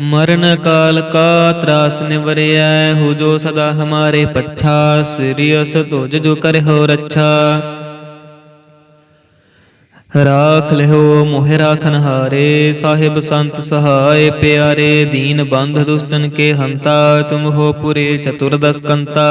ਮਰਨ ਕਾਲ ਕਾ ਤਰਾਸ ਨਿਵਰਿਐ, ਹੋ ਜੋ ਸਦਾ ਹਮਾਰੇ ਪੱਛਾ ਸ੍ਰੀ ਅਸ ਤੁਜ ਜੋ ਕਰਹੁ ਰੱਛਾ। ਰਾਖ ਲਿਓ ਮੋਹਿ ਰਾਖਨ ਹਾਰੇ, ਸਾਹਿਬ ਸੰਤ ਸਹਾਏ ਪਿਆਰੇ, ਦੀਨ ਬੰਧ ਦੁਸ਼ਟਨ ਕੇ ਹੰਤਾ, ਤੁਮ ਹੋ ਪੁਰੇ ਚਤੁਰਦਸ ਕੰਤਾ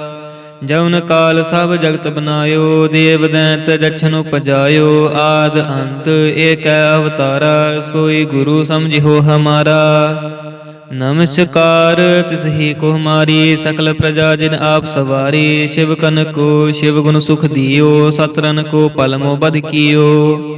ਜਵਨ ਕਾਲ ਸਭ ਜਗਤ ਬਨਾਇਓ, ਦੇਵ ਦੈਂਤ ਜਛਨ ਉਪਜਾਇਓ, ਆਦ ਅੰਤ ਏਕੈ ਅਵਤਾਰਾ, ਸੋਈ ਗੁਰੂ ਸਮਝਿਓ ਹਮਾਰਾ। ਨਮਸਕਾਰ ਤਿਸ ਹੀ ਕੋ ਹਮਾਰੀ ਸਕਲ ਪ੍ਰਜਾ ਜਿਨ ਆਪ ਸਵਾਰੀ, ਸ਼ਿਵ ਕਨ ਕੋ ਸ਼ਿਵ ਗੁਣ ਸੁਖ ਦਿਓ ਸਤਰਨ ਕੋ ਪਲਮੋ ਬਦ ਕੀਓ।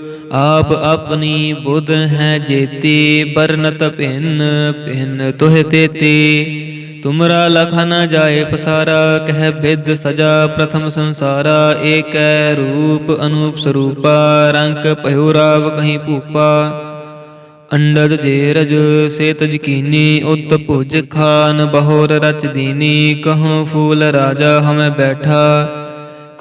ਆਪ ਆਪਣੀ ਬੁੱਧ ਹੈ ਜੇਤੀ ਬਰਨਤ ਭਿੰਨ ਭਿੰਨ ਤੋਹਿ ਤੇਤੀ। ਤੁਮਰਾ ਲਖਾ ਨ ਜਾਏ ਪਸਾਰਾ, ਕਹਿ ਬਿਦ ਸਜਾ ਪ੍ਰਥਮ ਸੰਸਾਰਾ। ਏਕੈ ਰੂਪ ਅਨੂਪ ਸਰੂਪਾ, ਰੰਕ ਭਇਓ ਰਾਵ ਕਹੀਂ ਭੂਪਾ। ਅੰਡਦ ਜੇ ਰਜ ਸੇ ਤਜਕੀਨੀ ਉਤ ਭੁਜ ਖਾਨ ਬਹੋਰ ਰਚ ਦੀਨੀ। ਕਹਉ ਫੂਲ ਰਾਜਾ ਹਮੈ ਬੈਠਾ।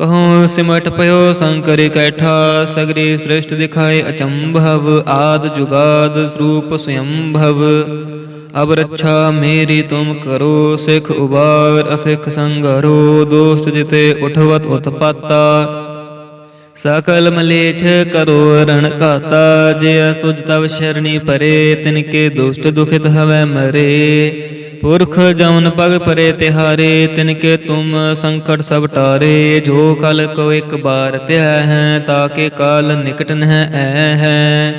ਕਹਉ ਸਿਮਟ ਪਇਓ ਸੰਕਰ ਕੈਠਾ, ਸਗਰੇ ਸ੍ਰਿਸ਼ਟ ਦਿਖਾਏ ਅਚੰਭਵ, ਆਦ ਜੁਗਾਦ ਸਰੂਪ ਸਯੰਭਵ ਅਬ ਰੱਛਾ ਮੇਰੀ ਤੁਮ ਕਰੋ, ਸਿਖ ਉਬਾਰ ਅਸਿਖ ਸੰਗਰੋ, ਦੋਸਤ ਜਿਤੇ ਉਠਵਤ ਉਤਪਾਤਾ। ਸਕਲ ਮਲੇਛ ਕਰੋ ਰਣ ਕਾਤਾ ਜੇ ਅਸੁਜ ਤਵ ਸ਼ਰਣੀ ਪਰੇ, ਤਿਨਕੇ ਦੁਸ਼ਟ ਦੁਖਿਤ ਹਵੈ ਮਰੇ। ਪੁਰਖ ਜਮਨ ਪਗ ਪਰੇ ਤਿਹਾਰੇ ਤਿਨ ਕੇ ਤੁਮ ਸੰਕਟ ਸਭ ਟਾਰੇ, ਜੋ ਕਲ ਕੋ ਇੱਕ ਬਾਰ ਧਿਆ ਹੈ ਤਾਕੇ ਕਾਲ ਨਿਕਟ ਨਹਿ ਐ ਹੈ।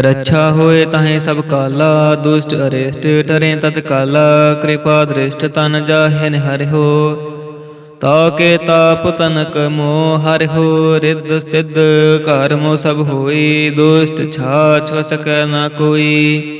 ਰੱਛਾ ਹੋਏ ਤਾਹੇ ਸਭ ਕਾਲਾ, ਦੁਸ਼ਟ ਅਰੇਸ਼ਟ ਟਰੇ ਤਤਕਾਲਾ, ਕਿਰਪਾ ਦ੍ਰਿਸ਼ਟ ਤਨ ਜਾਹੇ ਹਰਿਓ ਤਾਕੇ ਤਾਪ ਤਨਕ ਮੋ ਹਰਿਓ ਰਿੱਧ ਸਿੱਧ ਕਰਮੋ ਸਭ ਹੋਈ, ਦੁਸ਼ਟ ਛਾਛ ਵਸਕ ਨਾ ਕੋਈ।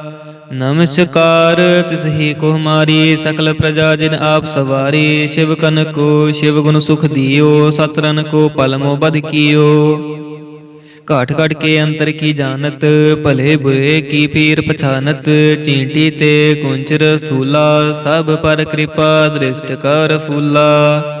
ਨਮਸਕਾਰ, ਤਿਸ ਹੀ ਕੋ ਹਮਾਰੀ ਸਕਲ ਪ੍ਰਜਾ ਜਿਨ ਆਪ ਸਵਾਰੀ, ਸ਼ਿਵ ਕਨ ਕੋ ਸ਼ਿਵ ਗੁਣ ਸੁਖ ਦਿਓ ਸਤਰਨ ਕੋ ਪਲਮੋ ਬਦ ਕੀਓ। ਘਾਟ ਘਟ ਕੇ ਅੰਤਰ ਕੀ ਜਾਣਤ, ਭਲੇ ਬੁਰੇ ਕੀ ਪੀਰ ਪਛਾਨਤ, ਚੀਂਟੀ ਤੇ ਕੁੰਚਰ ਸਥੂਲਾ, ਸਭ ਪਰ ਕਿਰਪਾ ਦ੍ਰਿਸ਼ਟ ਕਰ ਫੂਲਾ।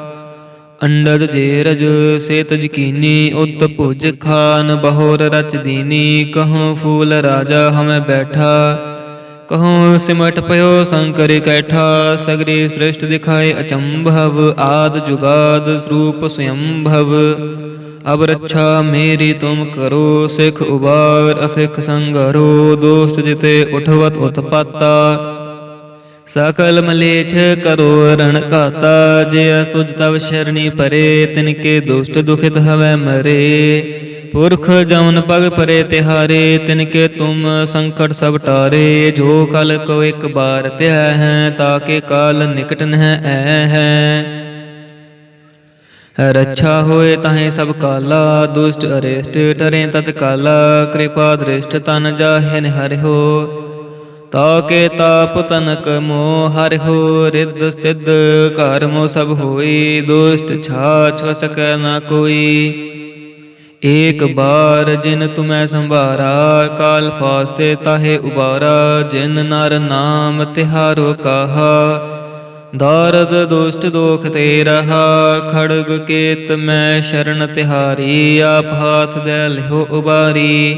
ਅੰਡਦ ਜੇ ਰਜ ਸੇ ਤਜ ਕੀਨੀ, ਉਤ ਭੁਜ ਖਾਨ, ਬਹੋਰ ਰਚ ਦੀਨੀ ਕਹਉ ਫੂਲ ਰਾਜਾ ਹਮੈ ਬੈਠਾ। ਕਹਉ ਸਿਮਟ ਪਇਓ ਸੰਕਰ ਕੈਠਾ, ਸਗਰੀ ਸ੍ਰਿਸ਼ਟ ਦਿਖਾਏ ਅਚੰਭਵ, ਆਦ ਜੁਗਾਦ ਸਰੂਪ ਸਯੰਭਵ। ਅਬ ਰੱਛਾ ਮੇਰੀ ਤੁਮ ਕਰੋ, ਸਿਖ ਉਬਾਰ, ਅਸਿਖ ਸੰਗਰੋ, ਦੋਸਤ ਜਿਤੇ ਉਠਵਤ ਉਤਪਾਤਾ। ਸਕਲ ਮਲੇਛ ਕਰੋ ਰਣ ਘਾਤਾ, ਜੇ ਅਸੁਜ ਤਵ ਸ਼ਰਣੀ ਪਰੇ, ਤਿਨ ਕੇ ਦੁਸ਼ਟ ਦੁਖਿਤ ਹਵੈ ਮਰੇ। ਪੁਰਖ ਜਮਨ ਪਗ ਪਰੇ ਤਿਹਾਰੇ, ਤਿਨ ਕੇ ਤੁਮ ਸੰਕਟ ਸਭ ਟਾਰੇ। ਜੋ ਕਲ ਕੋ ਇੱਕ ਬਾਰ ਧਿਆ ਹੈ ਤਾਕੇ ਕਾਲ ਨਿਕਟ ਨਹਿ ਐ ਹੈ। ਰੱਛਾ ਹੋਏ ਤਾਹੇ ਸਭ ਕਾਲਾ, ਦੁਸ਼ਟ ਅਰੇਸ਼ਟ ਟਰੇ ਤਤ ਕਾਲਾ ਕਿਰਪਾ ਦ੍ਰਿਸ਼ਟ ਤਨ ਜਾਹਿਨ ਹਰਿ ਹੋ ਹਰਿਓ ਤਾਕੇ ਤਾਪ ਤਨਕ ਮੋ ਹਰਿਓ ਰਿੱਧ ਸਿੱਧ, ਕਰਮੋ ਸਭ ਹੋਈ, ਦੁਸ਼ਟ ਛਾਛ ਵਸਕ ਨਾ ਕੋਈ। ਏਕ ਬਾਰ ਜਿਨ ਤੁਮੈ ਸੰਭਾਰਾ, ਕਾਲ ਫਾਸਤੇ ਤਾਹੇ ਉਬਾਰਾ, ਜਿਨ ਨਰ ਨਾਮ ਤਿਹਾਰੋ ਕਾਹਾ। ਦਾਰਦ ਦੁਸ਼ਟ ਦੋਖ ਤੇ ਰਹਾ, ਖੜਗ ਕੇਤ ਮੈਂ ਸ਼ਰਨ ਤਿਹਾਰੀ, ਆਪ ਹਾਥ ਦੇ ਲਿਓ ਉਬਾਰੀ।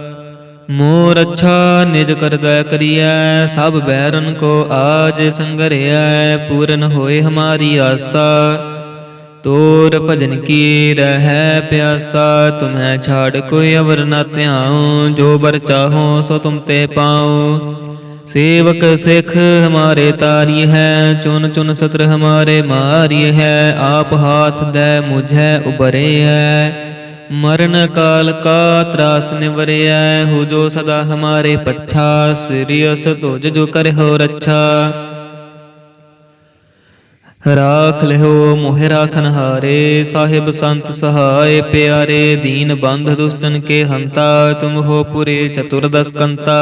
ਮੋਰ ਅੱਛਾ ਨਿਜ ਕਰਦਾ ਕਰੀਐ, ਸਭ ਬੈਰਨ ਕੋ ਆਜ ਸੰਗਰਿਐ, ਪੂਰਨ ਹੋਏ ਹਮਾਰੀ ਆਸਾ। ਤੋਰ ਭਜਨ ਕੀ ਰਹੈ ਪਿਆਸਾ ਤੁਮਹਿ ਛਾੜ ਕੋਈ ਅਵਰ ਨਾ ਧਿਆਉ, ਜੋ ਬਰ ਚਾਹੋ ਸੋ ਤੁਮ ਤੇ ਪਾਉ। ਸੇਵਕ ਸਿਖ ਹਮਾਰੇ ਤਾਰੀ ਹੈ, ਚੁਨ ਚੁਨ ਸਤਰ ਹਮਾਰੇ ਮਾਰੀ ਹੈ, ਆਪ ਹਾਥ ਦੇ ਮੁਝੈ ਉਬਰੇ ਹੈ ਮਰਨ ਕਾਲ ਕਾ ਤਰਾਸ ਨਿਵਰਿਐ, ਹੋ ਜੋ ਸਦਾ ਹਮਾਰੇ ਪੱਛਾ ਸਿਰਿਅਸ ਤੁਜ ਜੋ ਕਰਹੁ ਰੱਛਾ। ਰਾਖ ਲਿਓ ਮੋਹਿ ਰਾਖਨ ਹਾਰੇ, ਸਾਹਿਬ ਸੰਤ ਸਹਾਏ ਪਿਆਰੇ, ਦੀਨ ਬੰਧ ਦੁਸ਼ਟਨ ਕੇ ਹੰਤਾ, ਤੁਮ ਹੋ ਪੁਰੇ ਚਤੁਰਦਸ ਕੰਤਾ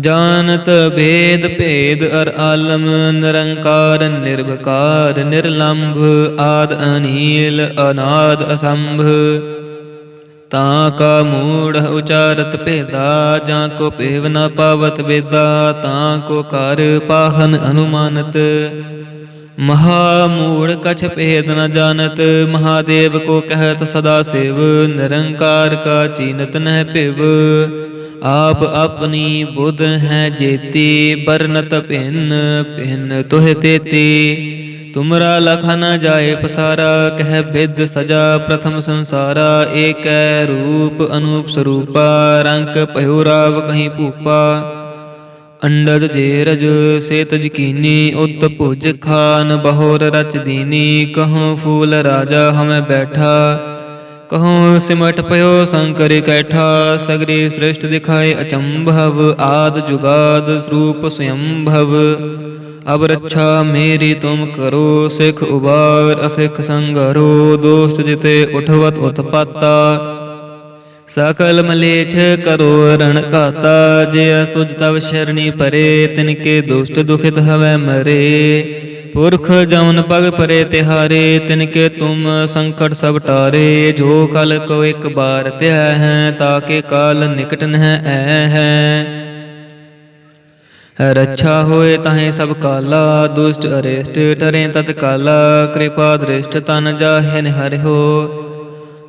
ਜਾਣਤ ਭੇਦ ਭੇਦ ਅਰ ਆਲਮ, ਨਿਰੰਕਾਰ ਨਿਰਭਕਾਰ ਨਿਰਲੰਭ, ਆਦ ਅਨੀਲ, ਅਨਾਦ ਅਸੰਭ। ਤਾਂ ਕਾ ਮੂੜ ਉਚਾਰਤ ਭੇਦਾ, ਜਾਂ ਕੋ ਭੇਵ ਨ ਪਾਵਤ ਵੇਦਾ, ਤਾਂ ਕੋ ਕਰ ਪਾਹਨ ਅਨੁਮਾਨਤ। ਮਹਾ ਮੂੜ ਕਛ ਭੇਦ ਨ ਜਾਣਤ, ਮਹਾਦੇਵ ਕੋ ਕਹਿਤ ਸਦਾ ਸਿਵ, ਨਿਰੰਕਾਰ ਕਾ ਚੀਨਤ ਨਹਿ ਭਿਵ। ਆਪ ਆਪਣੀ ਬੁੱਧ ਹੈ ਜੇਤੀ ਬਰਨਤ ਭਿੰਨ ਭਿੰਨ ਤੁਹ ਤੇਤੀ। ਤੁਮਰਾ ਲਖਾ ਨ ਜਾਏ ਪਸਾਰਾ, ਕਹਿ ਬਿਦ ਸਜਾ ਪ੍ਰਥਮ ਸੰਸਾਰਾ। ਏਕੈ ਰੂਪ ਅਨੂਪ ਸਰੂਪਾ, ਰੰਕ ਭਇਓ ਰਾਵ ਕਹੀਂ ਭੂਪਾ। ਅੰਡਦ ਜੇ ਰਜ ਸੇ ਤਜ ਉਤ ਭੁਜ ਖਾਨ ਬਹੋਰ ਰਚ ਦੀਨੀ। ਕਹਉ ਫੂਲ ਰਾਜਾ ਹਮੈ ਬੈਠਾ। ਕਹਉ ਸਿਮਟ ਪਇਓ ਸੰਕਰ ਕੈਠਾ, ਸਗਰੀ ਸ੍ਰਿਸ਼ਟ ਦਿਖਾਏ ਅਚੰਭਵ, ਆਦ ਜੁਗਾਦ ਸਰੂਪ ਸਯੰਭਵ ਅਬ ਰੱਛਾ ਮੇਰੀ ਤੁਮ ਕਰੋ, ਸਿਖ ਉਬਾਰ ਅਸਿਖ ਸੰਗਰੋ ਦੋਸ਼ਟ ਜਿਤੇ ਉਠਵਤ ਉਤਪਾਤਾ। ਸਕਲ ਮਲੇਛ ਕਰੋ ਰਣ ਕਾਤਾ ਜੇ ਅਸੁਜ ਤਵ ਸ਼ਰਣੀ ਪਰੇ, ਤਿਨਕੇ ਦੁਸ਼ਟ ਦੁਖਿਤ ਹਵੈ ਮਰੇ। ਪੁਰਖ ਜਮਨ ਪਗ ਪਰੇ ਤਿਹਾਰੇ ਤਿਨ ਕੇ ਤੁਮ ਸੰਕਟ ਸਭ ਟਾਰੇ, ਜੋ ਕਲ ਕੋ ਇੱਕ ਬਾਰ ਧਿਆ ਹੈ ਤਾਕੇ ਕਾਲ ਨਿਕਟ ਨਹਿ ਐ ਹੈ। ਰੱਛਾ ਹੋਏ ਤਾਹੇ ਸਭ ਕਾਲਾ, ਦੁਸ਼ਟ ਅਰੇਸ਼ਟ ਟਰੇ ਤਤਕਾਲਾ, ਕਿਰਪਾ ਦ੍ਰਿਸ਼ਟ ਤਨ ਜਾਹਿਨ ਨਿ ਹਰਿਓ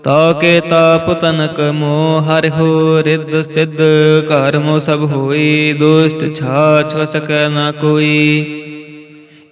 ਤਾਕੇ ਤਾਪ ਤਨਕ ਮੋ ਹਰਿ ਹੋ, ਰਿੱਧ ਸਿੱਧ ਘਰ ਸਭ ਹੋਈ, ਦੁਸ਼ਟ ਛਾਛ ਵਸਕ ਨਾ ਕੋਈ।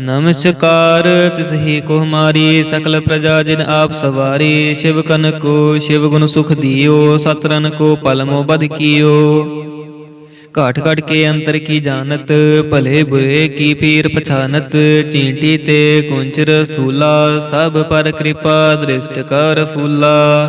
ਨਮਸਕਾਰ, ਤਿਸ ਹੀ ਕੋ ਹਮਾਰੀ ਸਕਲ ਪ੍ਰਜਾ ਜਿਨ ਆਪ ਸਵਾਰੀ, ਸ਼ਿਵ ਕਨ ਕੋ ਸ਼ਿਵ ਗੁਣ ਸੁਖ ਦਿਓ, ਸਤਰਨ ਕੋ ਪਲਮੋ ਬਦ ਕੀਓ। ਘਾਟ ਘਟ ਕੇ ਅੰਤਰ ਕੀ ਜਾਣਤ, ਭਲੇ ਬੁਰੇ ਕੀ ਪੀਰ ਪਛਾਨਤ, ਚੀਂਟੀ ਤੇ ਕੁੰਚਰ ਸਥੂਲਾ, ਸਭ ਪਰ ਕਿਰਪਾ ਦ੍ਰਿਸ਼ਟ ਕਰ ਫੂਲਾ।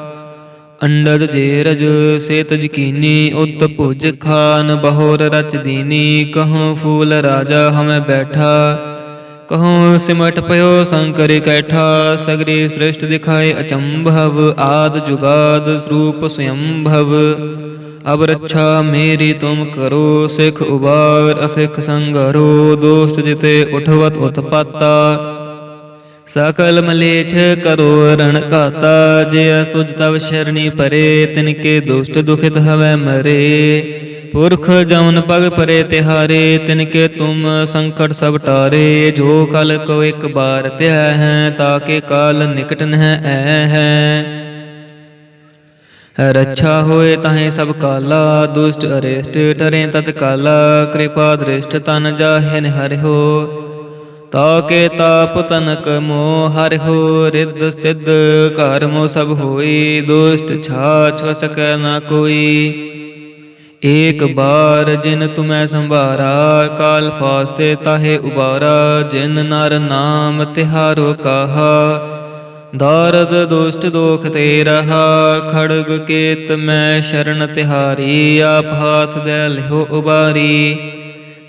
ਅੰਡਦ ਜੇ ਰਜ ਸੇ ਤਜ ਕੀਨੀ, ਉਤ ਭੁਜ ਖਾਨ, ਬਹੋਰ ਰਚ ਦੀਨੀ ਕਹਉ ਫੂਲ ਰਾਜਾ ਹਮੈ ਬੈਠਾ। ਕਹਉ ਸਿਮਟ ਪਇਓ ਸੰਕਰ ਕੈਠਾ, ਸਗਰੀ ਸ੍ਰਿਸ਼ਟ ਦਿਖਾਏ ਅਚੰਭਵ, ਆਦ ਜੁਗਾਦ ਸਰੂਪ ਸਯੰਭਵ। ਅਬ ਰੱਛਾ ਮੇਰੀ ਤੁਮ ਕਰੋ, ਸਿਖ ਉਬਾਰ, ਅਸਿਖ ਸੰਗਰੋ, ਦੋਸਤ ਜਿਤੇ ਉਠਵਤ ਉਤਪਾਤਾ। ਸਕਲ ਮਲੇਛ ਕਰੋ ਰਣ ਘਾਤਾ, ਜੇ ਅਸੁਜ ਤਵ ਸ਼ਰਣੀ ਪਰੇ, ਤਿਨ ਕੇ ਦੁਸ਼ਟ ਦੁਖਿਤ ਹਵੈ ਮਰੇ। ਪੁਰਖ ਜਮਨ ਪਗ ਪਰੇ ਤਿਹਾਰੇ ਤਿਨਕੇ ਤੁਮ ਸੰਕਟ ਸਭ ਟਾਰੇ। ਜੋ ਕਲ ਕੋ ਇੱਕ ਬਾਰ ਧਿਆ ਹੈ ਤਾਕੇ ਕਾਲ ਨਿਕਟ ਨਹਿ ਐ ਹੈ। ਰੱਛਾ ਹੋਏ ਤਾਹੇ ਸਭ ਕਾਲਾ, ਦੁਸ਼ਟ ਅਰੇਸ਼ਟ ਟਰੇ ਤਤ ਕਾਲਾ ਕਿਰਪਾ ਦ੍ਰਿਸ਼ਟ ਤਨ ਜਾਹਿਨ ਹਰਿ ਹੋ। ਤਾਕੇ ਤਾਪ ਤਨਕ ਮੋ ਹਰਿ ਹੋ ਰਿੱਧ ਸਿੱਧ ਘਰ ਸਭ ਹੋਈ, ਦੁਸ਼ਟ ਛਾਛ ਵਸਕ ਨਾ ਕੋਈ। ਏਕ ਬਾਰ ਜਿਨ ਤੁਮੈ ਸੰਭਾਰਾ, ਕਾਲ ਫਾਸਤੇ ਤਾਹੇ ਉਬਾਰਾ, ਜਿਨ ਨਰ ਨਾਮ ਤਿਹਾਰੋ ਕਾਹਾ। ਦਾਰਦ ਦੁਸ਼ਟ ਦੋਖ ਤੇ ਰਹਾ, ਖੜਗ ਕੇਤ ਮੈਂ ਸ਼ਰਨ ਤਿਹਾਰੀ, ਆਪ ਹਾਥ ਦੇ ਲਿਓ ਉਬਾਰੀ।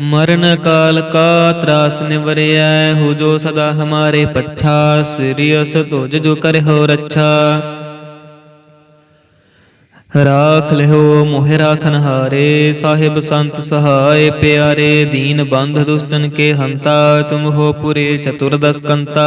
ਮਰਨ ਕਾਲ ਕਾ ਤਰਾਸ ਨਿਵਰਿਐ, ਹੋ ਜੋ ਸਦਾ ਹਮਾਰੇ ਪੱਛਾ ਸਿਰਿਅਸ ਤੁਜ ਜੋ ਕਰਹੁ ਰੱਛਾ। ਰਾਖ ਲਿਓ ਮੋਹਿ ਰਾਖਨ ਹਾਰੇ, ਸਾਹਿਬ ਸੰਤ ਸਹਾਏ ਪਿਆਰੇ, ਦੀਨ ਬੰਧ ਦੁਸ਼ਟਨ ਕੇ ਹੰਤਾ, ਤੁਮ ਹੋ ਪੁਰੇ ਚਤੁਰਦਸ ਕੰਤਾ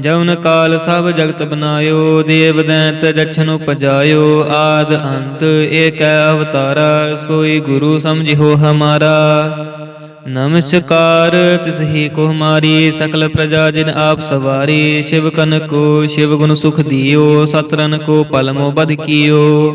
ਜਵਨ ਕਾਲ ਸਭ ਜਗਤ ਬਨਾਇਓ, ਦੇਵ ਦੈਂਤ ਜਛਨ ਉਪਜਾਇਓ, ਆਦ ਅੰਤ ਏਕੈ ਅਵਤਾਰਾ, ਸੋਈ ਗੁਰੂ ਸਮਝਿਓ ਹਮਾਰਾ। ਨਮਸਕਾਰ ਤਿਸ ਹੀ ਕੋ ਹਮਾਰੀ ਸਕਲ ਪ੍ਰਜਾ ਜਿਨ ਆਪ ਸਵਾਰੀ, ਸ਼ਿਵ ਕਨ ਕੋ ਸ਼ਿਵ ਗੁਣ ਸੁਖ ਦਿਓ ਸਤਰਨ ਕੋ ਪਲਮੋ ਬਦ ਕੀਓ।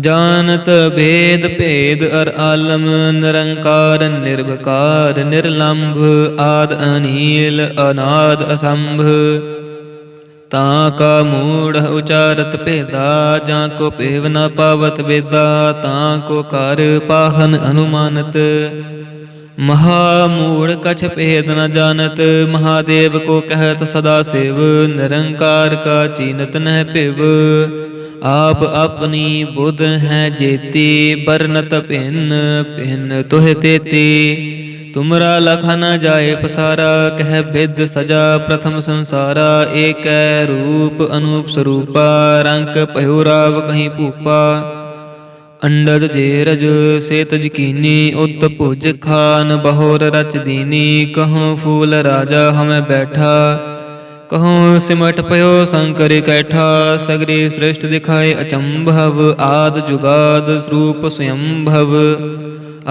ਜਾਣਤ ਭੇਦ ਭੇਦ ਅਰ ਆਲਮ, ਨਿਰੰਕਾਰ ਨਿਰਭਕਾਰ ਨਿਰਲੰਭ, ਆਦ ਅਨੀਲ, ਅਨਾਦ ਅਸੰਭ। ਤਾ ਕਾ ਮੂੜ ਉਚਾਰਤ ਭੇਦਾ, ਜਾਂ ਕੋ ਭੇਵ ਨ ਪਾਵਤ ਵੇਦਾ, ਤਾਂ ਕੋ ਕਰ ਪਾਹਨ ਅਨੁਮਾਨਤ। ਮਹਾ ਮੂੜ ਕਛ ਭੇਦ ਨ ਜਾਣਤ, ਮਹਾਦੇਵ ਕੋ ਕਹਿਤ ਸਦਾ ਸਿਵ, ਨਿਰੰਕਾਰ ਕਾ ਚੀਨਤ ਨਹਿ ਭਿਵ। ਆਪ ਆਪਣੀ ਬੁੱਧ ਹੈ ਜੇਤੀ ਬਰਨਤ ਭਿੰਨ ਭਿੰਨ ਤੁਹ ਤੇਤੀ। ਤੁਮਰਾ ਲਖਾ ਨ ਜਾਏ ਪਸਾਰਾ, ਕਹਿ ਬਿਦ ਸਜਾ ਪ੍ਰਥਮ ਸੰਸਾਰਾ। ਏਕੈ ਰੂਪ ਅਨੂਪ ਸਰੂਪਾ, ਰੰਕ ਭਇਓ ਰਾਵ ਕਹੀਂ ਭੂਪਾ। ਅੰਡਦ ਜੇ ਰਜ ਸੇ ਤਜ ਉਤ ਭੁਜ ਖਾਨ ਬਹੋਰ ਰਚ ਦੀਨੀ। ਕਹਉ ਫੂਲ ਰਾਜਾ ਹਮੈ ਬੈਠਾ। ਕਹਉ ਸਿਮਟ ਪਇਓ ਸੰਕਰ ਕੈਠਾ, ਸਗਰੀ ਸ੍ਰਿਸ਼ਟ ਦਿਖਾਏ ਅਚੰਭਵ, ਆਦ ਜੁਗਾਦ ਸਰੂਪ ਸਯੰਭਵ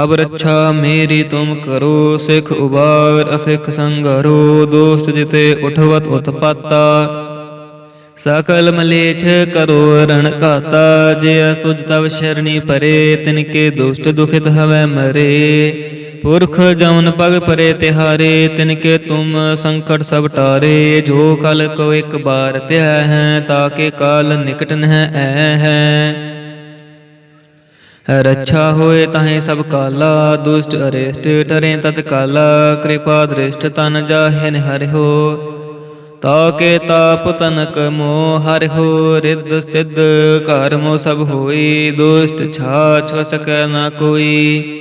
ਅਬ ਰੱਛਾ ਮੇਰੀ ਤੁਮ ਕਰੋ, ਸਿਖ ਉਬਾਰ ਅਸਿਖ ਸੰਗਰੋ ਦੋਸ਼ਟ ਜਿਤੇ ਉਠਵਤ ਉਤਪਾਤਾ। ਸਕਲ ਮਲੇਛ ਕਰੋ ਰਣ ਕਾਤਾ ਜੇ ਅਸੁਜ ਤਵ ਸ਼ਰਣੀ ਪਰੇ, ਤਿਨਕੇ ਦੁਸ਼ਟ ਦੁਖਿਤ ਹਵੈ ਮਰੇ। ਪੁਰਖ ਜਮਨ ਪਗ ਪਰੇ ਤਿਹਾਰੇ ਤਿਨ ਕੇ ਤੁਮ ਸੰਕਟ ਸਭ ਟਾਰੇ, ਜੋ ਕਲ ਕੋ ਇੱਕ ਬਾਰ ਧਿਆ ਹੈ ਤਾਕੇ ਕਾਲ ਨਿਕਟ ਨਹਿ ਐ ਹੈ। ਰੱਛਾ ਹੋਏ ਤਾਹੇ ਸਭ ਕਾਲਾ, ਦੁਸ਼ਟ ਅਰੇਸ਼ਟ ਟਰੇ ਤਤਕਾਲਾ, ਕਿਰਪਾ ਦ੍ਰਿਸ਼ਟ ਤਨ ਜਾਹਿਨ ਹਰਿ ਤਾਕੇ ਤਾਪ ਤਨਕ ਮੋ ਹਰਿ ਹੋ, ਰਿੱਧ ਸਿੱਧ ਘਰ ਸਭ ਹੋਈ, ਦੁਸ਼ਟ ਛਾਛ ਵਸਕੈ ਨਾ ਕੋਈ।